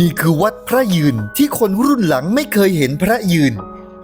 นี่คือวัดพระยืนที่คนรุ่นหลังไม่เคยเห็นพระยืน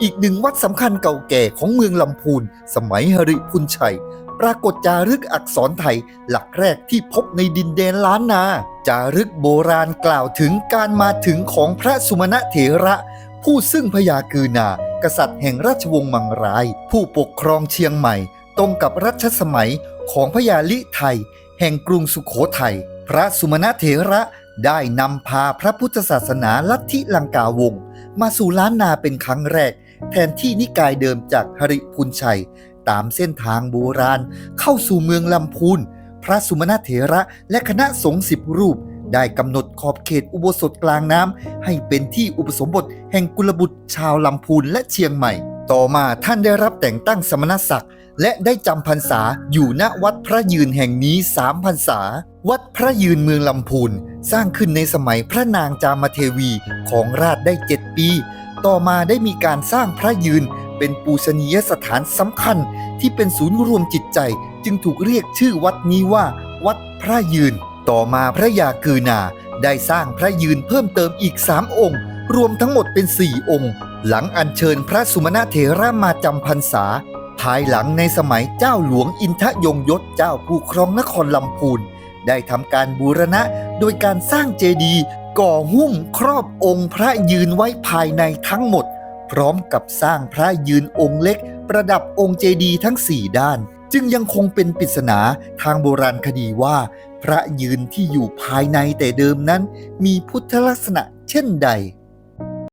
อีกหนึ่งวัดสำคัญเก่าแก่ของเมืองลำพูน สมัยหริพุนชัย ปรากฏจารึกอักษรไทย หลักแรกที่พบในดินแดนล้านนา จารึกโบราณกล่าวถึงการมาถึงของพระสุมาณเถระ ผู้ซึ่งพญากือนากษัตริย์แห่งราชวงศ์มังราย ผู้ปกครองเชียงใหม่ ตรงกับรัชสมัยของพญาลิไทย แห่งกรุงสุขโขทัยพระสุมาณเถระ ได้นำพาพระพุทธศาสนาลัทธิลังกาวง มาสู่ล้านนาเป็นครั้งแรก แทนที่นิกายเดิมจากหริพุนชัย ตามเส้นทางโบราณ เข้าสู่เมืองลำพูน พระสุมาณเถระและคณะสงฆ์สิบรูป ได้กำหนดขอบเขตอุโบสถกลางน้ำให้เป็นที่อุปสมบทแห่งกุลบุตรชาวลำพูนและเชียงใหม่ ต่อมาท่านได้รับแต่งตั้งสมณศักดิ์และได้จำพรรษาอยู่ณวัดพระยืนแห่งนี้สามพรรษา วัดพระยืนเมืองลำพูนสร้างขึ้นในสมัยพระนางจามเทวีของราชได้เจ็ดปี ต่อมาได้มีการสร้างพระยืนเป็นปูชนียสถานสำคัญที่เป็นศูนย์รวมจิตใจ จึงถูกเรียกชื่อวัดนี้ว่า วัดพระยืน ต่อมาพระยากือนา ได้สร้างพระยืนเพิ่มเติมอีกสามองค์ รวมทั้งหมดเป็นสี่องค์ หลังอัญเชิญพระสุมาณเถระมาจำพรรษา ภายหลังในสมัยเจ้าหลวงอินทยงยศเจ้าผู้ครองนครลำพูน ได้ทำการบูรณะโดยการสร้างเจดีย์ก่อหุ้มครอบองค์พระยืนไว้ภายในทั้งหมด พร้อมกับสร้างพระยืนองค์เล็ก ประดับองค์เจดีย์ทั้งสี่ด้าน จึงยังคงเป็นปริศนาทางโบราณคดีว่า พระยืนที่อยู่ภายในแต่เดิมนั้น มีพุทธลักษณะเช่นใด